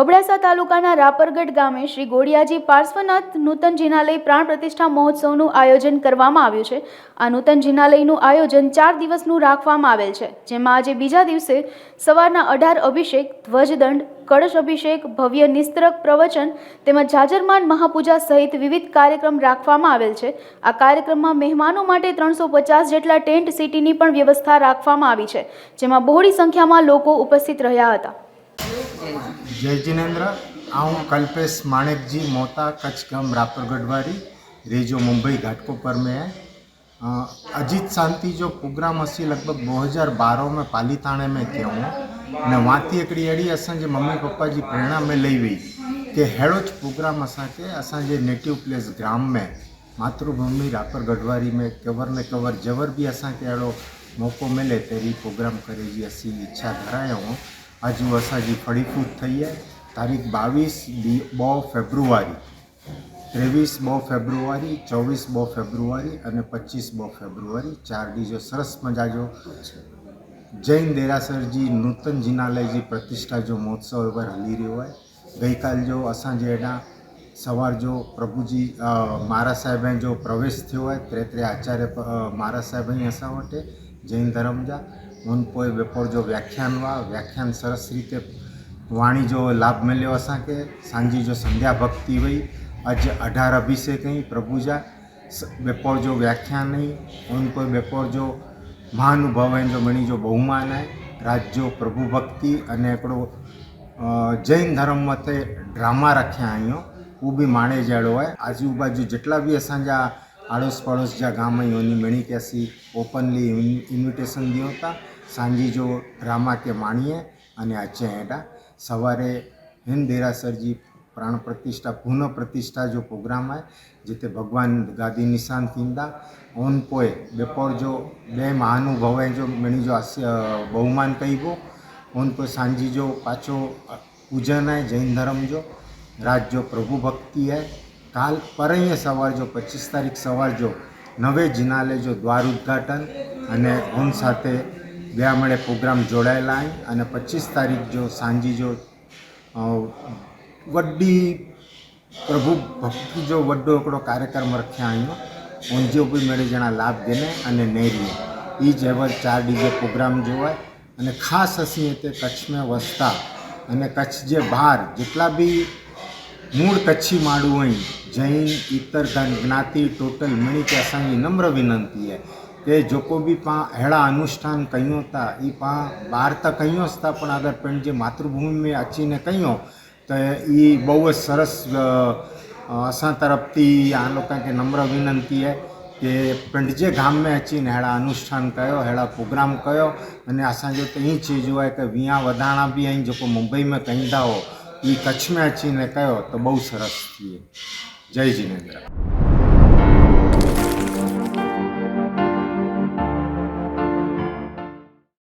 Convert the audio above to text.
અબડાસા તાલુકાના રાપરગઢ ગામે શ્રી ગોળિયાજી પાર્શ્વનાથ નૂતન જિનાલય પ્રાણ પ્રતિષ્ઠા મહોત્સવનું આયોજન કરવામાં આવ્યું છે. આ નૂતન જિનાલયનું આયોજન ચાર દિવસનું રાખવામાં આવેલ છે, જેમાં આજે બીજા દિવસે સવારના અઢાર અભિષેક, ધ્વજદંડ, કળશ અભિષેક, ભવ્ય નિસ્ત્રક પ્રવચન તેમજ જાજરમાન મહાપૂજા સહિત વિવિધ કાર્યક્રમ રાખવામાં આવેલ છે. આ કાર્યક્રમમાં મહેમાનો માટે ત્રણસો પચાસ જેટલા ટેન્ટ, સિટીની પણ વ્યવસ્થા રાખવામાં આવી છે, જેમાં બહોળી સંખ્યામાં લોકો ઉપસ્થિત રહ્યા હતા. जय जिनेन्द्र આ कल्पेश माणिक जी मोहता कच्छ गम रापर गढ़वारी रेजो, मुंबई घाटको पर में है। अजीत शांति जो प्रोग्राम अस लगभग दो हज़ार बारह में पालीताणे में कयूं ने वाती एक अड़ी असांजे मम्मी पप्पा की प्रेरणा में लही हुई कि अड़ोच प्रोग्राम असांखे नेटिव प्लेस ग्राम में, मातृभूमि रापर गढ़वारी में कवर ने कवर जबर भी असो मौक़ो मिले तरी प्रोग्राम करे जी इच्छा धरायूं હજુ અસાજી ફળીફૂટ થઈએ તારીખ બાવીસ બો ફેબ્રુઆરી. ત્રેવીસ બો ફેબ્રુઆરી, ચોવીસ બો ફેબ્રુઆરી અને પચીસ બો ફેબ્રુઆરી. ચાર ડીજો સરસ મજા જો જૈન દેરાસરજી. નૂતન જિનાલયજી પ્રતિષ્ઠા જો મહોત્સવ એવર હલી રહ્યો હોય. ગઈકાલ જો અસાંજે એના સવાર જો પ્રભુજી મહારાજ સાહેબ અહીં જો પ્રવેશ થયો હોય, ત્રેત્રે આચાર્ય મહારાજ સાહેબ અહીં હસા માટે, જૈન ધર્મજા ઊન પોઈ બપોર જો વ્યાખ્યાન વા, વ્યાખ્યાન સરસ રીતે વાણી જો લાભ મળ્યો અસાંકે સાંજી જો સંધ્યા ભક્તિ હોય આજે અઢાર અભિષેક અહીં પ્રભુજા બપોર જો વ્યાખ્યાન નહીં ઊન કોઈ બપોર જો મહાનુભાવ અહીં જો મણી જો બહુમાન રાજ્યો પ્રભુ ભક્તિ અને એકડો જૈન ધર્મમાં તે ડ્રામા રાખ્યા અહીંયા धर्म मथे ड्रामा रखिया आहियूं उहो बि माणे जहिड़ो आहे आजू बाजू जेतिरा बि असांजा आड़ोस पड़ोस जा गाम आहियूं उन मणी खे असीं ओपनली ઇન્વિટેશન ॾियूं था सांझी जो ड्रामा के माणीअ અને અચે हेॾा સવારે હિન્દ દેરાસરજી પ્રાણ પ્રતિષ્ઠા પુનઃ પ્રતિષ્ઠા जो प्रोग्राम आहे जिते भॻवान गादी निशान थींदा उन पोइ बपोर जो ॿिए महानुभव जो मणी जो आस- अ, बहुमान कइबो उन पोइ सांझी जो पाछो अ, पूजन आहे जैन धर्म जो रात जो प्रभु भक्ति आहे કાલ પરહીએ સવાર જો પચીસ તારીખ સવાર જો નવે જિનાલય જો દ્વાર ઉદ્ઘાટન અને ઉન સાથે બે મળે પ્રોગ્રામ જોડાયેલા અહીં અને પચીસ તારીખ જો સાંજી જો અ, વડી પ્રભુ ભક્તિ જો વડો हिकिड़ो कार्यक्रम रखिया आहियूं उनजो बि मेरे ॼणा लाभ ॾिने અને નેરીએ એ જ એવર ચાર ડીજે પ્રોગ્રામ જો आहे અને ખાસ ਅਸੀਂ हिते कच्छ में वसता અને કચ્છ જે બહાર જેટલા બી મૂળ કચ્છી માડું હોય જૈન ઇતર જ્ઞાતિ ટોટલ મળી કે અસાંજી નમ્ર વિનંતી હે કે जेको बि पाण अहिड़ा अनुष्ठान कयूं था એ पाण ॿाहिरि त कयूंसि था પણ अगरि पंहिंजे मातृभूमि में अचीने कयूं त એ બહુ જ સરસ અસા તરફથી આ લોકોને નમ્ર વિનંતી હે કે પિંડજે ગામ में अचीने अहिड़ा अनुष्ठान कयो अहिड़ा प्रोग्राम कयो અને असांजो त ईअं चीज आहे की विया वधाणा बि आहिनि जेको मुंबई में कंदा हो એ કચ્છ મેચીને કહ્યો તો બહુ સરસ થઈએ જય જીનેન્દ્ર.